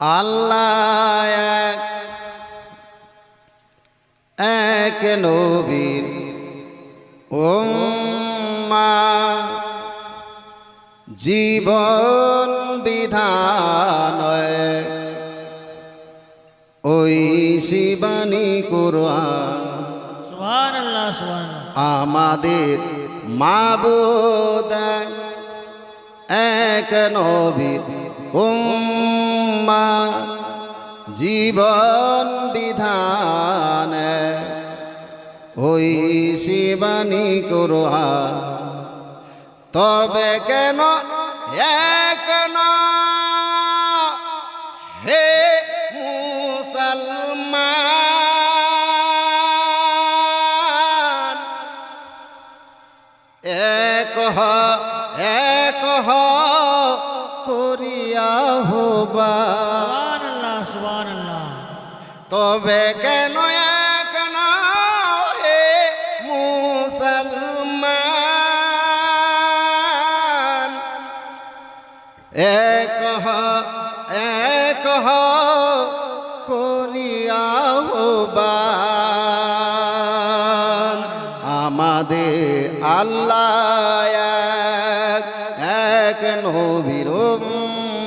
আল্লাহ এক এক নবীর ওম্মা জীবন বিধান। ওই শিবানী কোরআন। আমাদের মাবুদ এক নবীর উম্মা জীবন বিধান। ওই শিবানী করোহা তবে কেন এক তবে কেন এক না হে মুসলমান? এক হ এক হ করিয়া হবান। আমাদের আল্লাহ এক এক নবীর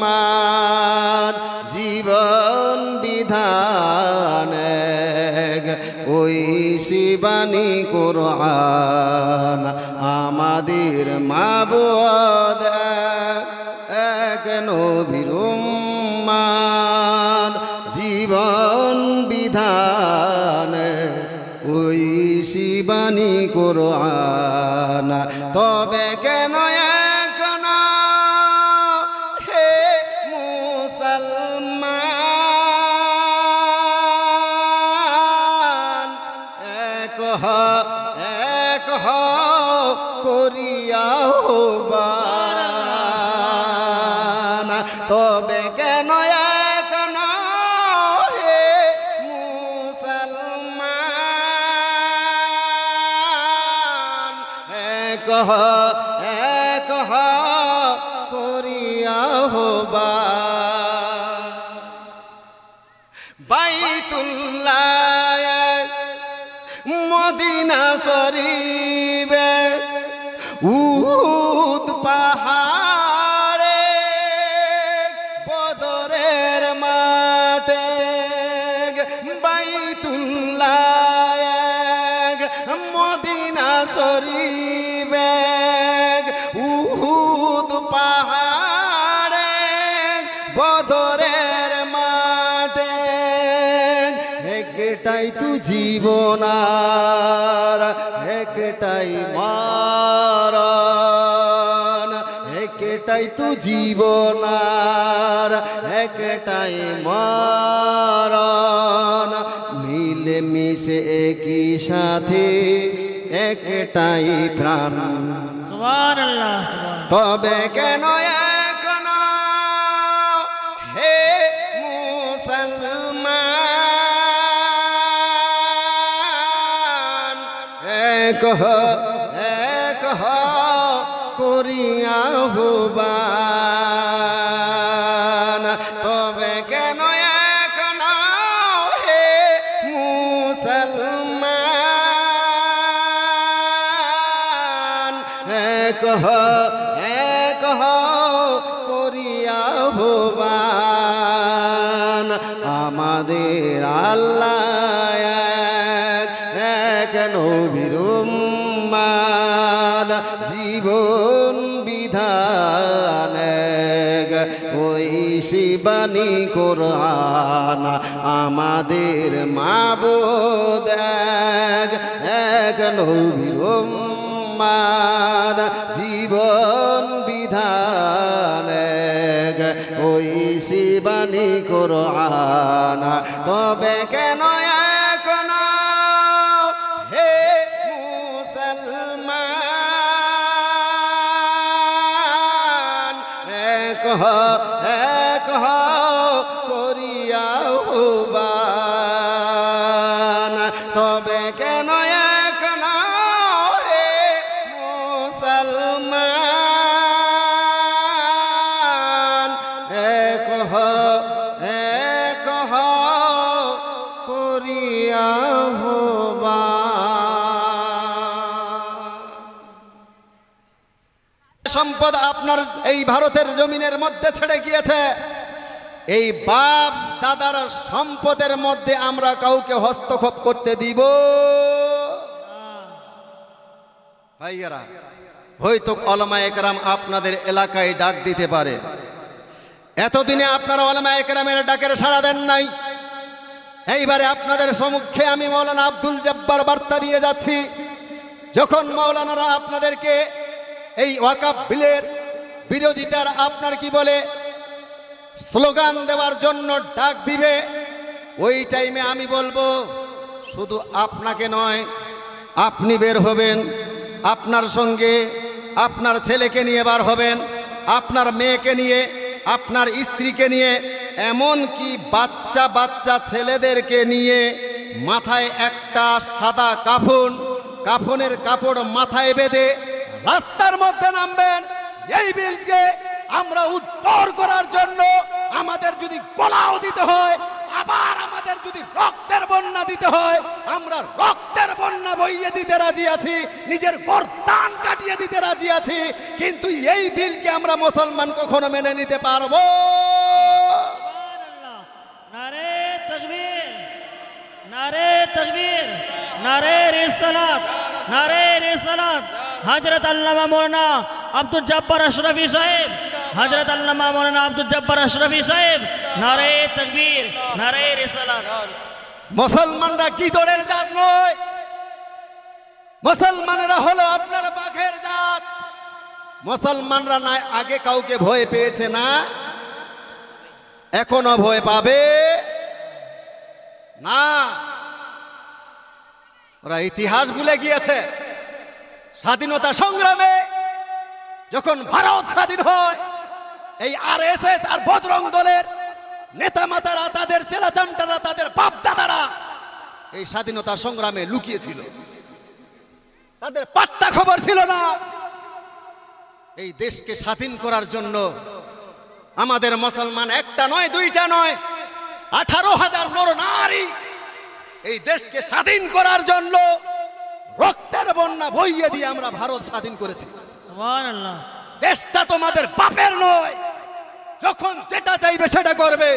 উম্মাদ জীবন বিধান ওই শিবানী কোরআন আমাদের মাবুদ এক নবীর জীবন বিধান ওই শিবানী কোরআন। তবে কেন করিয়া হবান তবে কেন এক না হে বাইতুল্লাহ মদিনা শরীবে উহুদ পাহাড়ে, বদরের মাঠে, বাইতুল্লাহ মদিনা শরীবে উহুদ পাহাড়ে, বদরের মাঠে। একটাই তু জীবনার একটাই মারণ জীবনার একটাই মারণ। মিলে মিশে একই সাথে একটাই প্রাণ। তবে কেন এক না হে মুসলমান? এক এক করিয়া হবান। তবে কেন এক না হে মুসলমান? এক হ এক করিয়া হবান। আমাদের আল্লাহ এক, এক শিবানী কোরআন আমাদের মাবুদ এক, এক নবীর জীবন বিধান ওই শিবানী কোরআন তবে কেন এক না হে মুসলমান এক হ করিয়া হুবান তবে কেন হে সম্পদ আপনার এই ভারতের জমিনের মধ্যে ছেড়ে গিয়েছে। এই বাপ দাদার সম্পদের মধ্যে আমরা কাউকে হস্তক্ষেপ করতে দিব? ভাইয়ারা, হয়তো অলমা একরাম আপনাদের এলাকায় ডাক দিতে পারে। এতদিনে আপনারা অলমা একরামের ডাকের সাড়া দেন নাই। এইবারে আপনাদের সম্মুখে আমি মৌলানা আব্দুল জব্বার বার্তা দিয়ে যাচ্ছি। যখন মৌলানারা আপনাদেরকে এই ওয়াকাব বিলের বিরোধিতার আপনার কি বলে? স্লোগান দেওয়ার জন্য ডাক দিবে। ওই টাইমে আমি বলব, শুধু আপনাকে নয়, আপনি বের হবেন, আপনার সঙ্গে আপনার ছেলেকে নিয়ে বার হবেন, আপনার মেয়েকে নিয়ে, আপনার স্ত্রীকে নিয়ে এমন কি বাচ্চা বাচ্চা ছেলেদেরকে নিয়ে মাথায় একটা সাদা কাফন, কাফনের কাপড় মাথায় বেঁধে রাস্তার মধ্যে নামবেন। এই বিলকে আমরা উত্তর করার জন্য আমাদের যদি গলাও দিতে হয়, আবার আমাদের যদি রক্তের বন্যা দিতে হয়, আমরা রক্তের বন্যা বইয়ে দিতে রাজি আছি, নিজের গর্দান কাটিয়ে দিতে রাজি আছি, কিন্তু এই বিলকে আমরা মুসলমান কখনো মেনে নিতে পারব। নারে তকবীর, নারে আল্লামা মাওলানা আব্দুল জব্বার আশরাফি সাহেব হযরত আল্লামা মাওলানা আব্দুল জব্বার আশরাফি সাহেব, নারে তকবীর, নারে রিসালাত। মুসলমানরা কি দলের জাত নয়? মুসলমানরা হলো আপনার বাঘের জাত। মুসলমানরা না আগে কাউকে ভয় পেয়েছে না, এখনও ভয় পাবে না। ওরা ইতিহাস ভুলে গিয়েছে। স্বাধীনতা সংগ্রামে যখন ভারত স্বাধীন হয় এই আর এস এস আর বজরং দলের নেতা মাতারা তাদের চেলাচামটারা, তাদের বাপ দাদারা এই স্বাধীনতা সংগ্রামে লুকিয়েছিল। তাদের পাত্তা খবর ছিল না। এই দেশকে স্বাধীন করার জন্য আমাদের মুসলমান একটা নয়, দুইটা নয়, আঠারো হাজার নর নারী এই দেশকে স্বাধীন করার জন্য রক্তের বন্যা বইয়ে দিয়ে আমরা ভারত স্বাধীন করেছি। দেশটা তোমাদের বাপের নয়। যখন যেটা চাইবে সেটা করবে।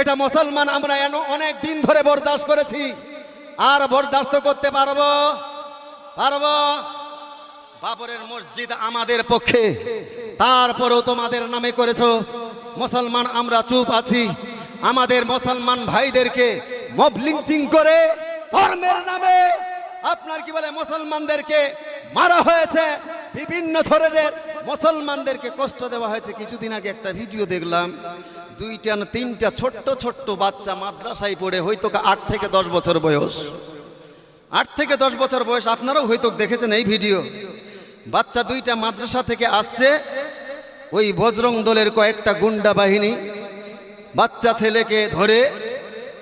এটা মুসলমান, আমরা অনেক দিন ধরে বরদাস্ত করেছি। আর বরদাস্ত করতে পারব? পারব? বাবরের মসজিদ আমাদের পক্ষে। তারপরেও তোমাদের নামে করেছ। মুসলমান, আমরা চুপ আছি। আমাদের মুসলমান ভাইদেরকে মব লিঞ্চিং করে ধর্মের নামে আপনার কি বলে, মুসলমানদেরকে মারা হয়েছে। বিভিন্ন ধরনের মুসলমানদেরকে কষ্ট দেওয়া হয়েছে। কিছুদিন আগে একটা ভিডিও দেখলাম, দুইটা না তিনটা ছোট্ট ছোট্ট বাচ্চা মাদ্রাসায় পড়ে হয়তো আট থেকে দশ বছর বয়স। আট থেকে দশ বছর বয়স, আপনারাও হয়তো দেখেছেন এই ভিডিও। বাচ্চা দুইটা মাদ্রাসা থেকে আসছে, ওই বজরং দলের কয়েকটা গুন্ডা বাহিনী। বাচ্চা ছেলেকে ধরে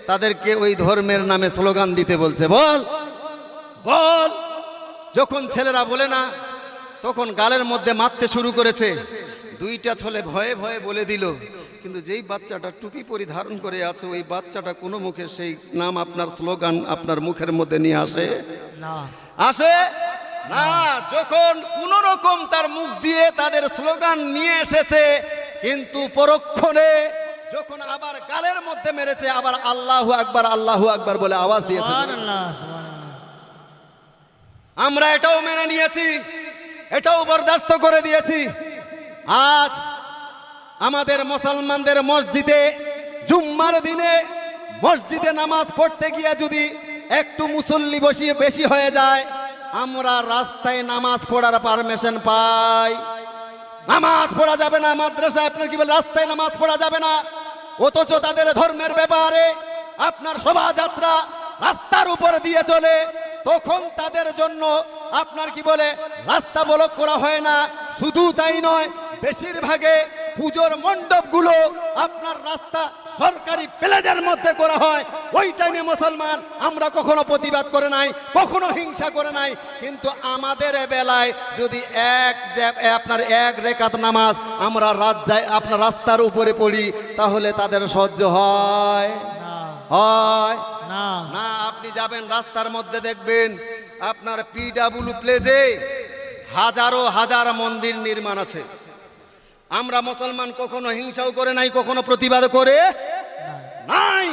তাদেরকে ওই ধর্মের নামে স্লোগান দিতে বলছে, বল বল। যখন ছেলেরা বলে না তখন গালের মধ্যে মারতে শুরু করেছে। দুইটা ছেলে ভয়ে ভয়ে বলে দিল কিন্তু যেই বাচ্চাটা টুপি পরিধারণ করে আছে ওই বাচ্চাটা কোনো মুখে সেই নাম আপনার স্লোগান আপনার মুখের মধ্যে নিয়ে আসে? না। আসে? না। যখন কোন রকম তার মুখ দিয়ে তাদের স্লোগান নিয়ে এসেছে কিন্তু পরক্ষণে যখন আবার গালের মধ্যে মেরেছে আবার আল্লাহু আকবার আল্লাহু আকবার বলে আওয়াজ দিয়েছে। আমরা এটাও মেনে নিয়েছি। এটাও বরদাস্ত করে দিয়েছি। আজ আমাদের মুসলমানদের মসজিদে জুম্মার দিনে মসজিদে নামাজ পড়তে গিয়ে যদি একটু মুসল্লি বসিয়ে বেশি হয়ে যায়, আমরা রাস্তায় নামাজ পড়ার পারমিশন পাই। নামাজ পড়া যাবে না মাদ্রাসায়, আপনার কি বলে, রাস্তায় নামাজ পড়া যাবে না? অথচ তাদের ধর্মের ব্যাপারে আপনার শোভাযাত্রা রাস্তার উপর দিয়ে চলে। তখন তাদের জন্য আপনার কি বলে রাস্তা বলক করা হয় না। শুধু তাই নয় বেশিরভাগে পুজোর মণ্ডপগুলো আপনার রাস্তা সরকারি প্লেজের মধ্যে করা হয়। ওই টাইমে মুসলমান আমরা কখনো প্রতিবাদ করে নাই কখনো হিংসা করে নাই। কিন্তু আমাদের বেলায় যদি এক আপনার এক রেখাত নামাজ আমরা রাত যাই আপনার রাস্তার উপরে পড়ি তাহলে তাদের সহ্য হয়। হয়। না। আপনি যাবেন রাস্তার মধ্যে দেখবেন আপনার পিডাব্লিউ প্লেজে হাজারো হাজার মন্দির নির্মাণ আছে। আমরা মুসলমান কখনো হিংসাও করে নাই কখনো প্রতিবাদ করে নাই।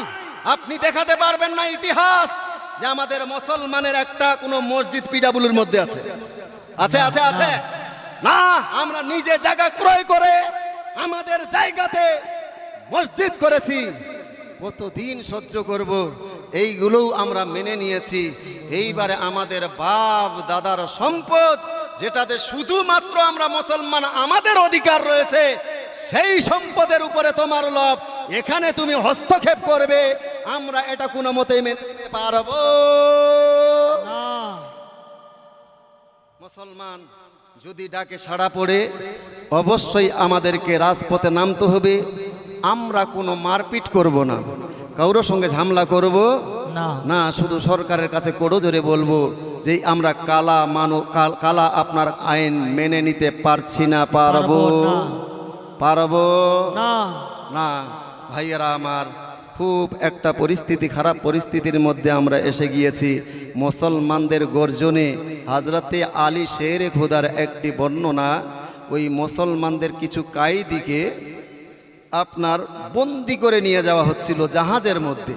আপনি দেখাতে পারবেন না ইতিহাস যে আমাদের মুসলমানের একটা কোনো মসজিদ পিডাবুলুর মধ্যে আছে। আছে আছে আছে? না আমরা নিজে জায়গা ক্রয় করে আমাদের জায়গাতে মসজিদ করেছি। কতদিন সহ্য করব? এইগুলোও আমরা মেনে নিয়েছি। এইবারে আমাদের বাপ দাদার সম্পদ যেটাতে শুধুমাত্র আমরা মুসলমান আমাদের অধিকার রয়েছে সেই সম্পদের উপরে তোমার লভ। এখানে তুমি হস্তক্ষেপ করবে আমরা এটা কোনো মতেই মেনে নিতে পারব। মুসলমান যদি ডাকে সাড়া পড়ে অবশ্যই আমাদেরকে রাজপথে নামতে হবে। আমরা কোনো মারপিট করব না। কারোর সঙ্গে ঝামেলা করব? না। শুধু সরকারের কাছে কোড়ো জোরে বলব যে আমরা কালা মানো কালা আপনার আইন মেনে নিতে পারছি না পারব? পারব না। ভাইয়েরা আমার খুব একটা পরিস্থিতি খারাপ পরিস্থিতির মধ্যে আমরা এসে গিয়েছি। মুসলমানদের গর্জনে হাজরাতে আলী শের খোদার একটি বর্ণনা ওই মুসলমানদের কিছু কায়দিকে আপনার বন্দি করে নিয়ে যাওয়া হচ্ছিল জাহাজের মধ্যে।